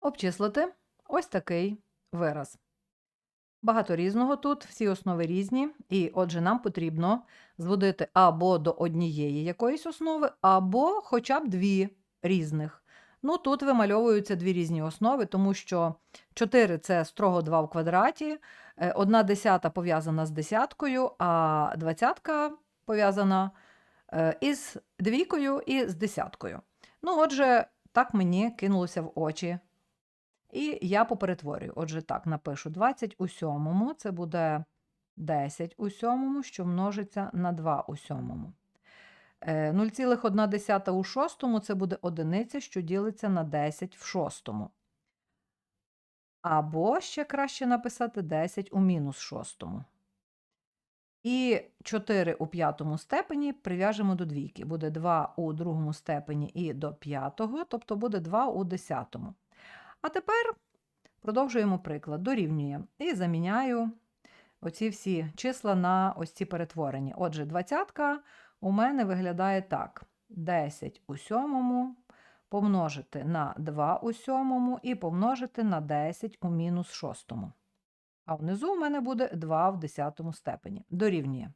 Обчислити ось такий вираз. Багато різного тут, всі основи різні, і отже, нам потрібно зводити або до однієї якоїсь основи, або хоча б дві різних. Ну, тут вимальовуються дві різні основи, тому що 4 це строго 2 в квадраті, е, одна десята пов'язана з десяткою, а двадцятка пов'язана е, із двійкою і з десяткою. Ну, отже, так мені кинулося в очі. І я поперетворюю. Отже, так, напишу 20 у сьомому, це буде 10 у сьомому, що множиться на 2 у сьомому. Е, 0,1 у шостому це буде одиниця, що ділиться на 10 в шостому. Або ще краще написати 10 у мінус шостому. І 4 у п'ятому степені прив'яжемо до двійки. Буде 2 у другому степені і до п'ятого, тобто буде 2 у десятому. А тепер продовжуємо приклад. Дорівнює. І заміняю оці всі числа на ось ці перетворені. Отже, двадцятка у мене виглядає так: 10 у сьомому помножити на 2 у сьомому і помножити на 10 у мінус шостому. А внизу у мене буде 2 в десятому степені. Дорівнює.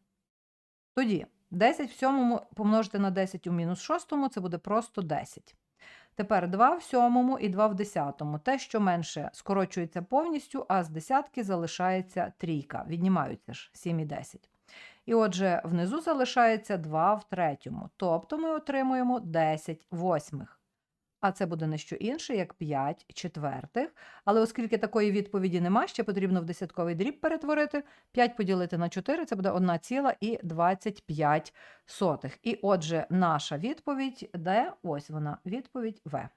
Тоді 10 в сьомому помножити на 10 у мінус шостому це буде просто 10. Тепер 2 в сьомому і 2 в десятому. Те, що менше, скорочується повністю, а з десятки залишається трійка. Віднімаються ж 7 і 10. І отже, внизу залишається 2 в третьому. Тобто ми отримуємо 10 восьмих. А це буде не що інше, як 5 четвертих. Але оскільки такої відповіді нема, ще потрібно в десятковий дріб перетворити. 5 поділити на 4 це буде 1,25. І отже, наша відповідь де? Ось вона, відповідь В.